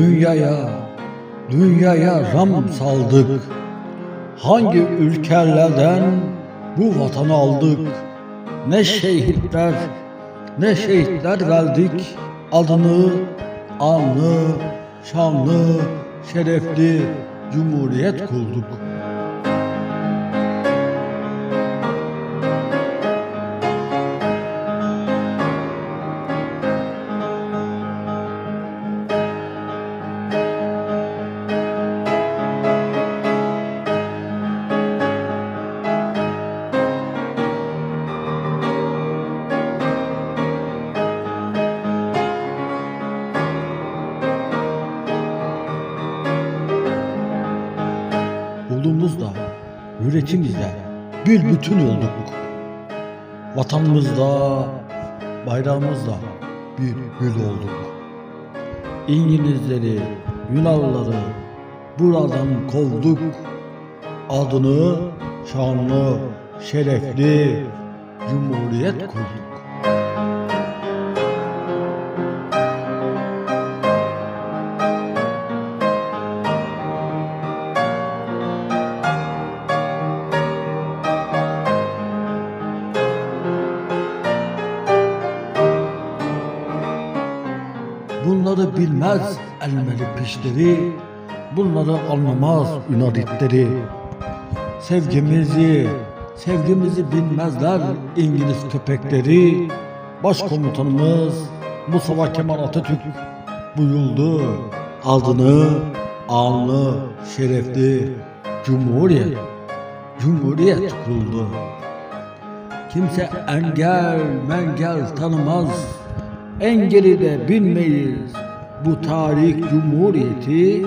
dünyaya, dünyaya ram saldık. Hangi ülkelerden bu vatanı aldık? Ne şehitler, ne şehitler verdik. Adını anlı, şanlı, şerefli cumhuriyet kulduk. Ulumuzla, yüreğimizle bir bütün olduk. Vatanımızda, bayrağımızda bir gül olduk. İngilizleri, Yunanlıları buradan kovduk. Adını şanlı, şerefli Cumhuriyet kurduk. Bunları bilmez elmeli pişleri, bunları anlamaz ünaditleri. Sevgimizi, sevgimizi bilmezler İngiliz köpekleri. Başkomutanımız Mustafa Kemal Atatürk buyurdu. Adını anlı, şerefli Cumhuriyet, Cumhuriyet kuruldu. Kimse engel mengel tanımaz. Engeli de bilmeyiz. Bu tarih cumhuriyeti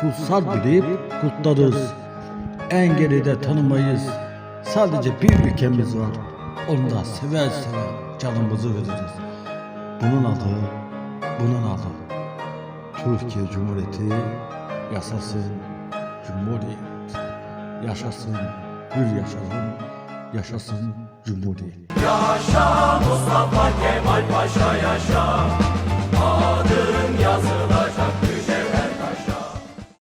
kutsal bilip kutlarız. Engeli de tanımayız. Sadece bir ülkemiz var. Onu da sever sever canımızı veririz. Bunun adı, bunun adı Türkiye Cumhuriyeti yasasın Cumhuriyet. Yaşasın, hür yaşasın, yaşasın Cumhuriyet. Yaşa Mustafa Kemal Paşa yaşa